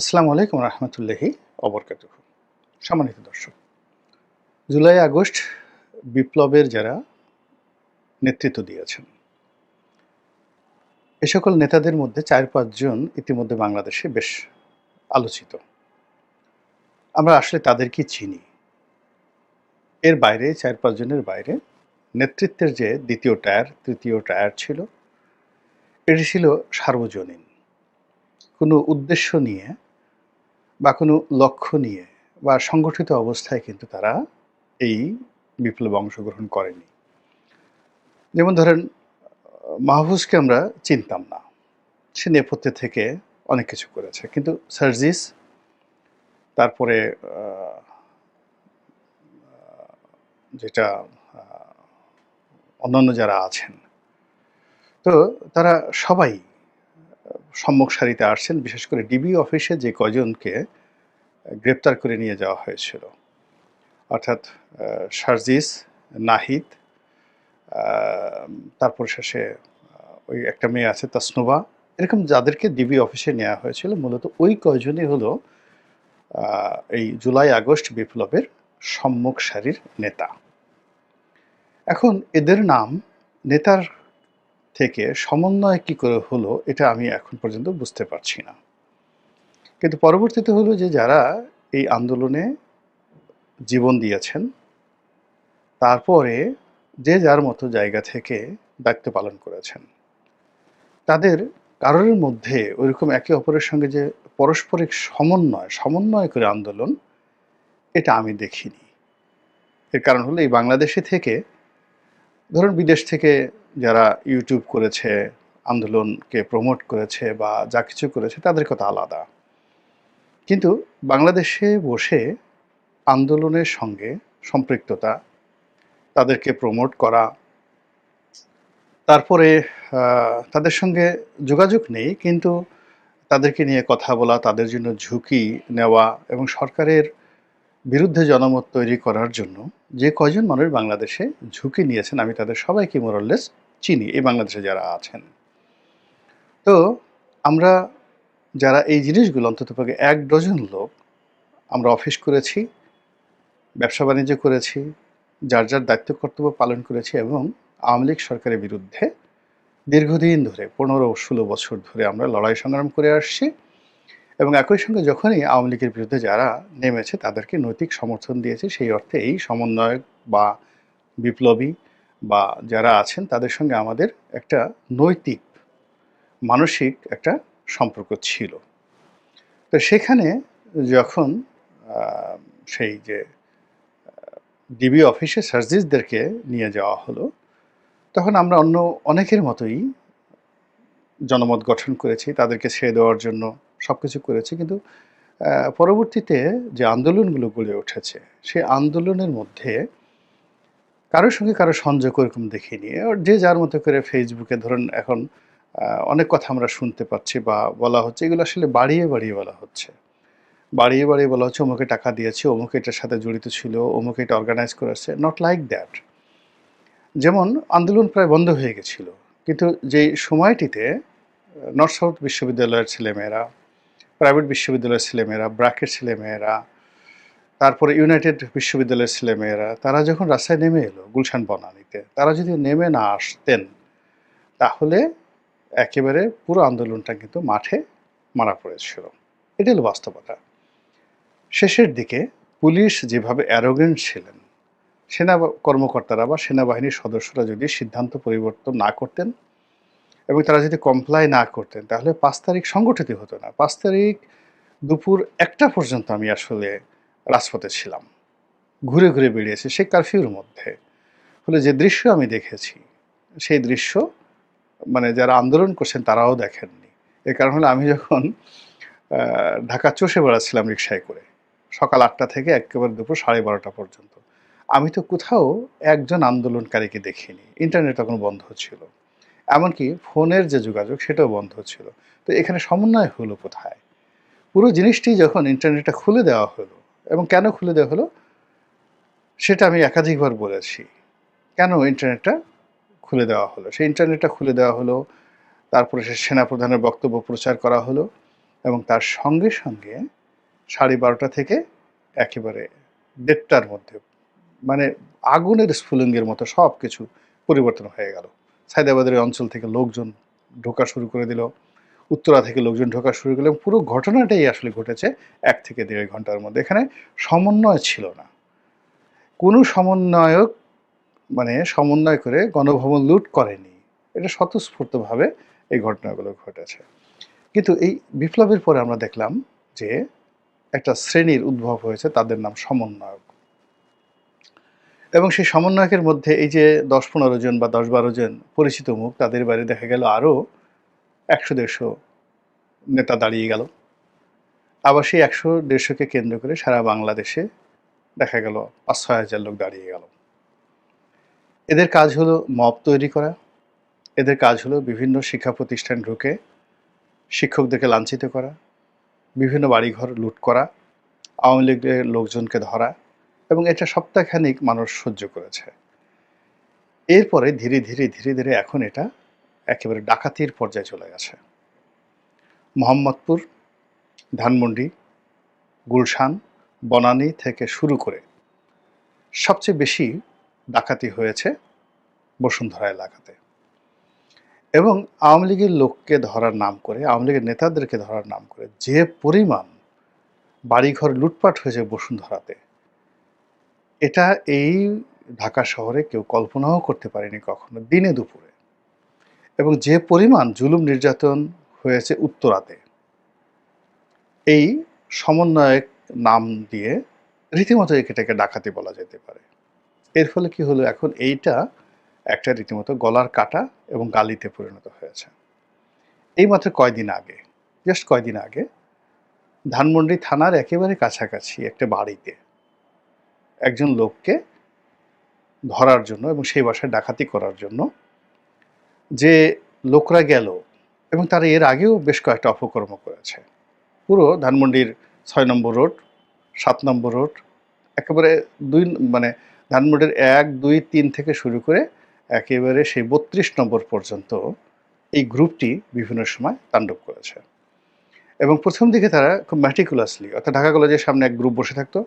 আসসালামু আলাইকুম রহমতুল্লাহি অবরকাত সম্মানিত দর্শক, জুলাই, আগস্ট বিপ্লবের যারা নেতৃত্ব দিয়েছেন, এ সকল নেতাদের মধ্যে চার পাঁচজন ইতিমধ্যে বাংলাদেশে বেশ আলোচিত। আমরা আসলে তাদেরকে চিনি। এর বাইরে, চার পাঁচজনের বাইরে নেতৃত্বের যে দ্বিতীয় টায়ার, তৃতীয় টায়ার ছিল, এটি ছিল সার্বজনীন। কোনো উদ্দেশ্য নিয়ে বা কোনো লক্ষ্য নিয়ে বা সংগঠিত অবস্থায় কিন্তু তারা এই বিপ্লবে অংশগ্রহণ করেনি। যেমন ধরেন, মাহফুজকে আমরা চিনতাম না। সে নেপথ্যে থেকে অনেক কিছু করেছে। কিন্তু সার্জিস তারপরে যেটা অন্যান্য যারা আছেন, তো তারা সবাই সম্মুখ সারিতে আসছেন, বিশেষ করে ডিবি অফিসে যে কজনকে গ্রেপ্তার করে নিয়ে যাওয়া হয়েছিল। অর্থাৎ সার্জিস, নাহিদ তারপর শেষে ওই একটা মেয়ে আছে, তাসনোবা। এরকম যাদেরকে ডিবি অফিসে নেওয়া হয়েছিল, মূলত ওই কয়জনই হলো এই জুলাই, আগস্ট বিপ্লবের সম্মুখ সারির নেতা। এখন এদের নাম, নেতার থেকে সমন্বয় কি করে হলো, এটা আমি এখন পর্যন্ত বুঝতে পারছি না। কিন্তু পরবর্তীতে হলো যে যারা এই আন্দোলনে জীবন দিয়েছেন, তারপরে যে যার মতো জায়গা থেকে দায়িত্ব পালন করেছেন, তাদের কারোর মধ্যে ওইরকম একে অপরের সঙ্গে যে পারস্পরিক সমন্বয় সমন্বয় করে আন্দোলন, এটা আমি দেখিনি। এর কারণ হলো এই বাংলাদেশে থেকে ধরুন বিদেশ থেকে যারা ইউটিউব করেছে, আন্দোলনকে প্রমোট করেছে বা যা কিছু করেছে, তাদের কথা আলাদা। কিন্তু বাংলাদেশে বসে আন্দোলনের সঙ্গে সম্পৃক্ততা, তাদেরকে প্রমোট করা, তারপরে তাদের সঙ্গে যোগাযোগ নেই, কিন্তু তাদেরকে নিয়ে কথা বলা, তাদের জন্য ঝুঁকি নেওয়া এবং সরকারের বিরুদ্ধে জনমত তৈরি করার জন্য যে কয়জন মানুষ বাংলাদেশে ঝুঁকি নিয়েছেন, আমি তাদের সবাইকে মোরললেস চিনি, এই বাংলাদেশে যারা আছেন। তো আমরা যারা এই জিনিসগুলো অন্ততপক্ষে এক ডজন লোক আমরা অফিস করেছি, ব্যবসা বাণিজ্য করেছি, যার যার দায়িত্ব কর্তব্য পালন করেছি এবং আওয়ামী লীগ সরকারের বিরুদ্ধে দীর্ঘদিন ধরে, পনেরো ষোলো বছর ধরে আমরা লড়াই সংগ্রাম করে আসছি। এবং একই সঙ্গে যখনই আওয়ামী লীগের বিরুদ্ধে যারা নেমেছে, তাদেরকে নৈতিক সমর্থন দিয়েছে, সেই অর্থে এই সমন্বয়ক বা বিপ্লবী বা যারা আছেন, তাদের সঙ্গে আমাদের একটা নৈতিক, মানসিক একটা সম্পর্ক ছিল। তো সেখানে যখন সেই যে ডিবি অফিসে সার্জিসদেরকে নিয়ে যাওয়া হলো, তখন আমরা অন্য অনেকের মতোই জনমত গঠন করেছি, তাদেরকে ছেড়ে দেওয়ার জন্য সব কিছু করেছি, কিন্তু পরবর্তীতে যে আন্দোলনগুলো গড়ে উঠেছে, সেই আন্দোলনের মধ্যে কারোর সঙ্গে কারও সংযোগ ওরকম দেখিনি। যে যার মতো করে ফেসবুকে ধরুন এখন অনেক কথা আমরা শুনতে পাচ্ছি বা বলা হচ্ছে, এগুলো আসলে বাড়িয়ে বাড়িয়ে বলা হচ্ছে। বাড়িয়ে বাড়িয়ে বলা হচ্ছে, অমুকে টাকা দিয়েছে, অমুকে এটার সাথে জড়িত ছিল, অমুকে এটা অর্গানাইজ করেছে। নট লাইক দ্যাট যেমন, আন্দোলন প্রায় বন্ধ হয়ে গেছিল, কিন্তু যেই সময়টিতে নর্থ সাউথ বিশ্ববিদ্যালয়ের ছেলেমেয়েরা প্রাইভেট বিশ্ববিদ্যালয়ের ছেলেমেয়েরা, ব্র্যাকের ছেলেমেয়েরা, তারপরে ইউনাইটেড বিশ্ববিদ্যালয়ের ছেলেমেয়েরা, তারা যখন রাস্তায় নেমে এলো গুলশান বনানীতে, তারা যদি নেমে না আসতেন, তাহলে একেবারে পুরো আন্দোলনটা কিন্তু মাঠে মারা পড়েছিল। এটা হলো বাস্তবতা। শেষের দিকে পুলিশ যেভাবে অ্যারোগেন্ট ছিলেন, সেনা কর্মকর্তারা বা সেনাবাহিনীর সদস্যরা যদি সিদ্ধান্ত পরিবর্তন না করতেন এবং তারা যদি কমপ্লাই না করতেন, তাহলে পাঁচ তারিখ সংগঠিত হতো না। পাঁচ তারিখ দুপুর একটা পর্যন্ত আমি আসলে রাজপথে ছিলাম। ঘুরে ঘুরে বেরিয়েছি সেই কারফিউর মধ্যে। ফলে যে দৃশ্য আমি দেখেছি, সেই দৃশ্য মানে যারা আন্দোলন করছেন তারাও দেখেননি। এর কারণ হলো আমি যখন ঢাকা চষে বেড়াচ্ছিলাম রিক্সায় করে, সকাল আটটা থেকে একেবারে দুপুর সাড়ে বারোটা পর্যন্ত, আমি তো কোথাও একজন আন্দোলনকারীকে দেখিনি। ইন্টারনেট তখন বন্ধ ছিল। এমনকি ফোনের যে যোগাযোগ, সেটাও বন্ধ ছিল। তো এখানে সমন্বয় হলো কোথায়? পুরো জিনিসটি যখন ইন্টারনেটটা খুলে দেওয়া হলো, এবং কেন খুলে দেওয়া হলো? সেটা আমি একাধিকবার বলেছি। কেন ইন্টারনেটটা খুলে দেওয়া হলো? সেই ইন্টারনেটটা খুলে দেওয়া হলো, তারপরে সে সেনাপ্রধানের বক্তব্য প্রচার করা হলো, এবং তার সঙ্গে সঙ্গে সাড়ে বারোটা থেকে একেবারে দেড়টার মধ্যে মানে আগুনের স্ফুলিঙ্গের মতো সব কিছু পরিবর্তন হয়ে গেল। সাইদাবাদের অঞ্চল থেকে লোকজন ঢোকা শুরু করে দিল। উত্তরা থেকে লোকজন ঢোকা শুরু করল পুরো ঘটনাটাই আসলে ঘটেছে এক থেকে দেড় ঘণ্টার মধ্যে। এখানে সমন্বয় ছিল না। কোনো সমন্বয়ক মানে সমন্বয় করে গণভবন লুট করেনি। এটা স্বতঃস্ফূর্তভাবে এই ঘটনাগুলো ঘটেছে। কিন্তু এই বিপ্লবের পরে আমরা দেখলাম যে একটা শ্রেণির উদ্ভব হয়েছে, তাদের নাম সমন্বয়ক। এবং সেই সমন্বয়কের মধ্যে এই যে দশ পনেরো জন বা দশ বারো জন পরিচিত মুখ, তাদের বাইরে দেখা গেল আরও একশো দেড়শো নেতা দাঁড়িয়ে গেল। আবার সেই একশো দেড়শোকে কেন্দ্র করে সারা বাংলাদেশে দেখা গেল পাঁচ ছয় হাজার লোক দাঁড়িয়ে গেল। এদের কাজ হলো মব তৈরি করা। এদের কাজ হলো বিভিন্ন শিক্ষা প্রতিষ্ঠান ঢুকে শিক্ষকদেরকে লাঞ্ছিত করা, বিভিন্ন বাড়িঘর লুট করা, আওয়ামী লীগের লোকজনকে ধরা এবং এটা সপ্তাহখানিক মানুষ সহ্য করেছে। এরপরে ধীরে ধীরে ধীরে ধীরে এখন এটা একেবারে ডাকাতির পর্যায়ে চলে গেছে। মোহাম্মদপুর, ধানমন্ডি, গুলশান, বনানী থেকে শুরু করে সবচেয়ে বেশি ডাকাতি হয়েছে বসুন্ধরা এলাকাতে। এবং আওয়ামী লীগের লোককে ধরার নাম করে, আওয়ামী লীগের নেতাদেরকে ধরার নাম করে যে পরিমাণ বাড়িঘর লুটপাট হয়েছে বসুন্ধরাতে এটা এই ঢাকা শহরে কেউ কল্পনাও করতে পারেনি কখনো, দিনে দুপুরে। এবং যে পরিমাণ জুলুম নির্যাতন হয়েছে উত্তরাতে, এই সমন্বয়ক নাম দিয়ে রীতিমতো এটাকে ডাকাতি বলা যেতে পারে। এর ফলে কি হলো, এখন এইটা একটা রীতিমতো গলার কাটা এবং গালিতে পরিণত হয়েছে। এই মাত্র কয়দিন আগে জাস্ট কয়দিন আগে, ধানমন্ডি থানার একেবারে কাছাকাছি একটা বাড়িতে একজন লোককে ধরার জন্য এবং সেই বাসায় ডাকাতি করার জন্য যে লোকরা গেল এবং তারা এর আগেও বেশ কয়েকটা অপকর্ম করেছে। পুরো ধানমন্ডির ছয় নম্বর রোড, সাত নম্বর রোড, একেবারে দুই মানে ধানমন্ডির এক, দুই, তিন থেকে শুরু করে একেবারে সেই বত্রিশ নম্বর পর্যন্ত এই গ্রুপটি বিভিন্ন সময় তাণ্ডব করেছে। এবং প্রথম দিকে তারা খুব ম্যাটিকুলাসলি অর্থাৎ ঢাকা কলেজের সামনে এক গ্রুপ বসে থাকতো।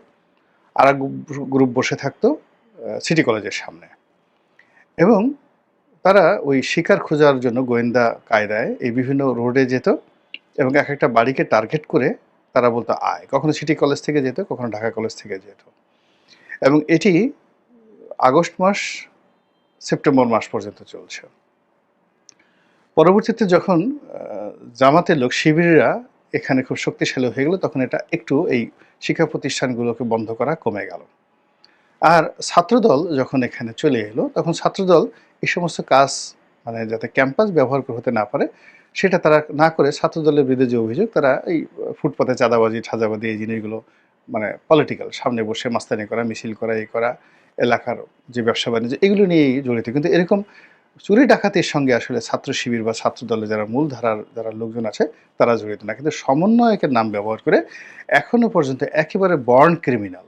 আর গ্রুপ বসে থাকতো সিটি কলেজের সামনে। এবং তারা ওই শিকার খোঁজার জন্য গোয়েন্দা কায়দায় এই বিভিন্ন রোডে যেত এবং এক একটা বাড়িকে টার্গেট করে তারা বলতো, আয়। কখনো সিটি কলেজ থেকে যেত, কখনো ঢাকা কলেজ থেকে যেত। এবং এটি আগস্ট মাস, সেপ্টেম্বর মাস পর্যন্ত চলছে। পরবর্তীতে যখন জামাতের লোক শিবিররা এখানে খুব শক্তিশালী হয়ে গেল, তখন এটা একটু এই শিক্ষা প্রতিষ্ঠানগুলোকে বন্ধ করা কমে গেল। আর ছাত্রদল যখন এখানে চলে এলো, তখন ছাত্রদল এই সমস্ত কাজ মানে যাতে ক্যাম্পাস ব্যবহার হতে না পারে, সেটা তারা না করে ছাত্রদলের বিরুদ্ধে যে অভিযোগ, তারা এই ফুটপাতে চাঁদাবাজি, ঠাজাবাজি এই জিনিসগুলো মানে পলিটিক্যাল সামনে বসে মাস্তানি করা, মিছিল করা এই করা, এলাকার যে ব্যবসা বাণিজ্য এগুলো নিয়েই জড়িত। কিন্তু এরকম চুরি ডাকাতির সঙ্গে আসলে ছাত্র শিবির বা ছাত্র দলে যারা মূল ধারার যারা লোকজন আছে, তারা জড়িত না। কিন্তু সমন্বয়কের নাম ব্যবহার করে এখনও পর্যন্ত একেবারে বর্ন ক্রিমিনাল।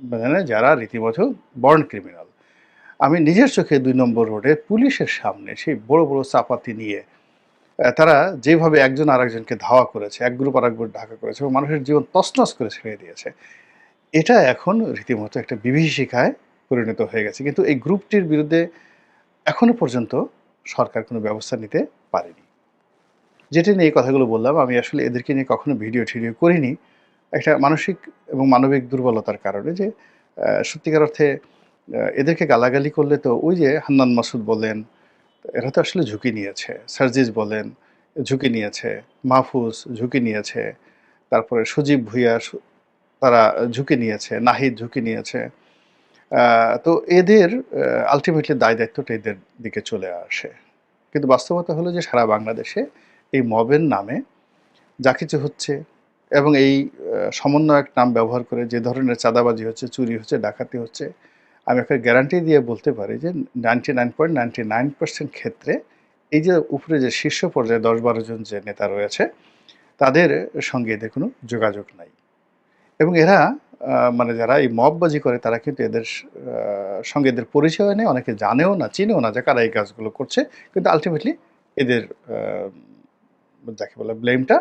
মানে যারা রীতিমতো বর্ন ক্রিমিনাল। আমি নিজের চোখে দুই নম্বর রোডে পুলিশের সামনে সেই বড় বড় চাপাতি নিয়ে তারা যেভাবে একজন আরেকজনকে ধাওয়া করেছে, এক গ্রুপ আর এক গ্রুপ ঢাকা করেছে এবং মানুষের জীবন তছনছ করে ছেড়ে দিয়েছে, এটা এখন রীতিমতো একটা বিভীষিকায় পরিণত হয়ে গেছে। কিন্তু এই গ্রুপটির বিরুদ্ধে এখনও পর্যন্ত সরকার কোনো ব্যবস্থা নিতে পারেনি। যেটা নিয়ে এই কথাগুলো বললাম, আমি আসলে এদেরকে নিয়ে কখনো ভিডিও টিডিও করিনি। একটা মানসিক এবং মানবিক দুর্বলতার কারণে যে সত্যিকার অর্থে এদেরকে গালাগালি করলে তো ওই যে হান্নান মাসুদ বলেন, এরা তো আসলে ঝুঁকি নিয়েছে। সার্জিস বলেন, ঝুঁকি নিয়েছে। মাহফুজ ঝুঁকি নিয়েছে। তারপরে সুজীব ভুইয়া তারা ঝুঁকি নিয়েছে। নাহিদ ঝুঁকি নিয়েছে। তো এদের আলটিমেটলি দায় দায়িত্বটা এদের দিকে চলে আসে। কিন্তু বাস্তবতা হলো যে সারা বাংলাদেশে এই মবের নামে যা কিছু হচ্ছে এবং এই সমন্বয়ক নাম ব্যবহার করে যে ধরনের চাঁদাবাজি হচ্ছে, চুরি হচ্ছে, ডাকাতি হচ্ছে, আমি একটা গ্যারান্টি দিয়ে বলতে পারি যে ninety nine point ninety nine percent ক্ষেত্রে এই যে উপরে যে শীর্ষ পর্যায়ে দশ বারো জন যে নেতা রয়েছে, তাদের সঙ্গে এদের কোনো যোগাযোগ নাই। এবং এরা মানে যারা এই মববাজি করে, তারা কিন্তু এদের সঙ্গে এদের পরিচয় নেই। অনেকে জানেও না, চিনেও না যে কারা এই কাজগুলো করছে। কিন্তু আলটিমেটলি এদের যাকে বলে ব্লেমটা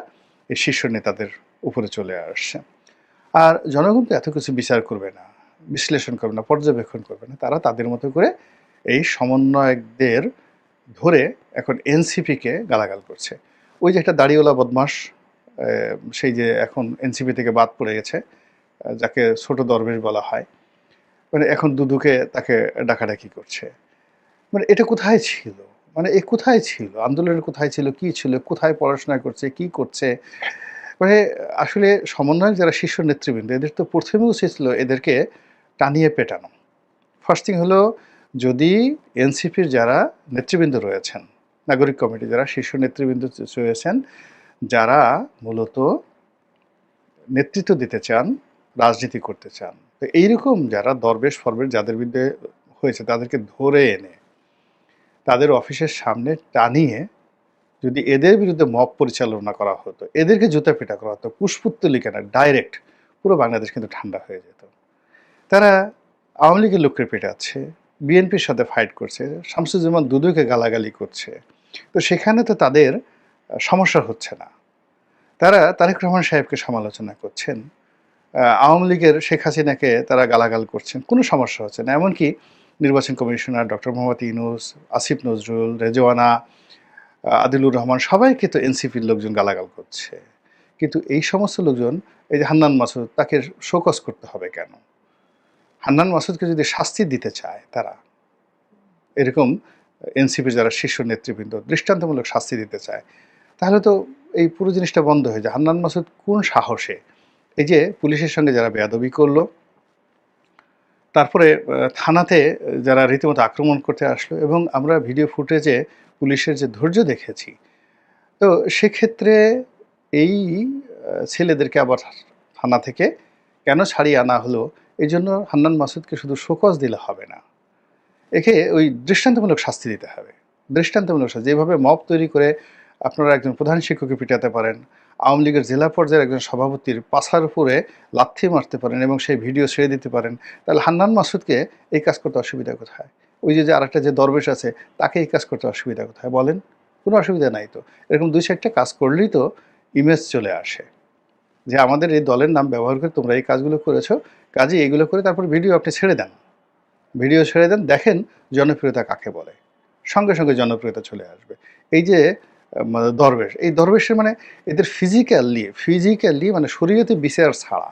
এই শীর্ষ নেতাদের উপরে চলে আসছে। আর জনগণ তো এত কিছু বিচার করবে না, বিশ্লেষণ করবে না, পর্যবেক্ষণ করবে না। তারা তাদের মতো করে এই সমন্বয়কদের ধরে এখন এনসিপিকে গালাগাল করছে। ওই যে একটা দাড়িওয়ালা বদমাস সেই যে এখন এনসিপি থেকে বাদ পড়ে গেছে যাকে ছোট দরবেশ বলা হয়। মানে এখন দুদুকে তাকে ডাকাডাকি করছে। মানে এটা কোথায় ছিল? মানে এ কোথায় ছিল? আন্দোলনের কোথায় ছিল? কি ছিল? কোথায় পড়াশোনা করছে? কি করছে? মানে আসলে সমন্বয়ক যারা শীর্ষ নেতৃবৃন্দ, এদের তো প্রথমে উচিত ছিল এদেরকে টানিয়ে পেটানো। ফার্স্ট থিং হলো, যদি এনসিপির যারা নেতৃবৃন্দ রয়েছেন, নাগরিক কমিটি যারা শীর্ষ নেতৃবৃন্দ রয়েছেন, যারা মূলত নেতৃত্ব দিতে চান রাজনীতি করতে চান। তো এইরকম যারা দরবেশ ফরবেশ যাদের বিরুদ্ধে হয়েছে তাদেরকে ধরে এনে, তাদের অফিসের সামনে টানিয়ে যদি এদের বিরুদ্ধে মব পরিচালনা করা হতো, এদেরকে জুতা পেটা করা হতো পুষ্পুত্তলিকা না ডাইরেক্ট পুরো বাংলাদেশ কিন্তু ঠান্ডা হয়ে যেত। তারা আওয়ামী লীগের লোককে পেটাচ্ছে বিএনপির সাথে ফাইট করছে, শামসুজ্জামান দুদুকে গালাগালি করছে। তো সেখানে তো তাদের সমস্যা হচ্ছে না। তারা তারেক রহমান সাহেবকে সমালোচনা করছেন। আওয়ামী লীগের শেখ হাসিনাকে তারা গালাগাল করছেন। কোনো সমস্যা হচ্ছে না। এমনকি নির্বাচন কমিশনার ডক্টর মোহাম্মদ ইনুস আসিফ নজরুল, রেজওয়ানা আদিলুর রহমান সবাইকে তো এনসিপির লোকজন গালাগাল করছে। কিন্তু এই সমস্ত লোকজন, এই যে হান্নান মাসুদ, তাকে শোকস করতে হবে কেন? হান্নান মাসুদকে যদি শাস্তি দিতে চায় তারা, এরকম এনসিপির যারা শীর্ষ নেতৃবৃন্দ দৃষ্টান্তমূলক শাস্তি দিতে চায়, তাহলে তো এই পুরো জিনিসটা বন্ধ হয়ে যায়। হান্নান মাসুদ কোন সাহসে এই যে পুলিশের সঙ্গে যারা বেয়াদবি করল, তারপরে থানাতে যারা রীতিমতো আক্রমণ করতে আসলো এবং আমরা ভিডিও ফুটেজে পুলিশের যে ধৈর্য দেখেছি, তো সেক্ষেত্রে এই ছেলেদেরকে আবার থানা থেকে কেন ছাড়িয়ে আনা হলো? এই জন্য হান্নান মাসুদকে শুধু শোকজ দিলে হবে না। একে ওই দৃষ্টান্তমূলক শাস্তি দিতে হবে। দৃষ্টান্তমূলক শাস্তি, যেভাবে মব তৈরি করে আপনারা একজন প্রধান শিক্ষককে পিটাতে পারেন আওয়ামী লীগের জেলা পর্যায়ের একজন সভাপতির পাছার উপরে লাথি মারতে পারেন এবং সেই ভিডিও ছেড়ে দিতে পারেন। তাহলে হান্নান মাসুদকে এই কাজ করতে অসুবিধা কোথায়? ওই যে যে আরেকটা যে দরবেশ আছে, তাকে এই কাজ করতে অসুবিধা কোথায় বলেন? কোনো অসুবিধা নাই তো। এরকম দুই চারটা কাজ করলেই তো ইমেজ চলে আসে। যে আমাদের এই দলের নাম ব্যবহার করে তোমরা এই কাজগুলো করেছ কাজে এগুলো করে তারপর ভিডিও আপনি ছেড়ে দেন। ভিডিও ছেড়ে দেন, দেখেন জনপ্রিয়তা কাকে বলে। সঙ্গে সঙ্গে জনপ্রিয়তা চলে আসবে। এই যে দরবেশ। এই দরবেশের মানে এদের ফিজিক্যালি ফিজিক্যালি মানে শরীয়তে বিচার ছাড়া।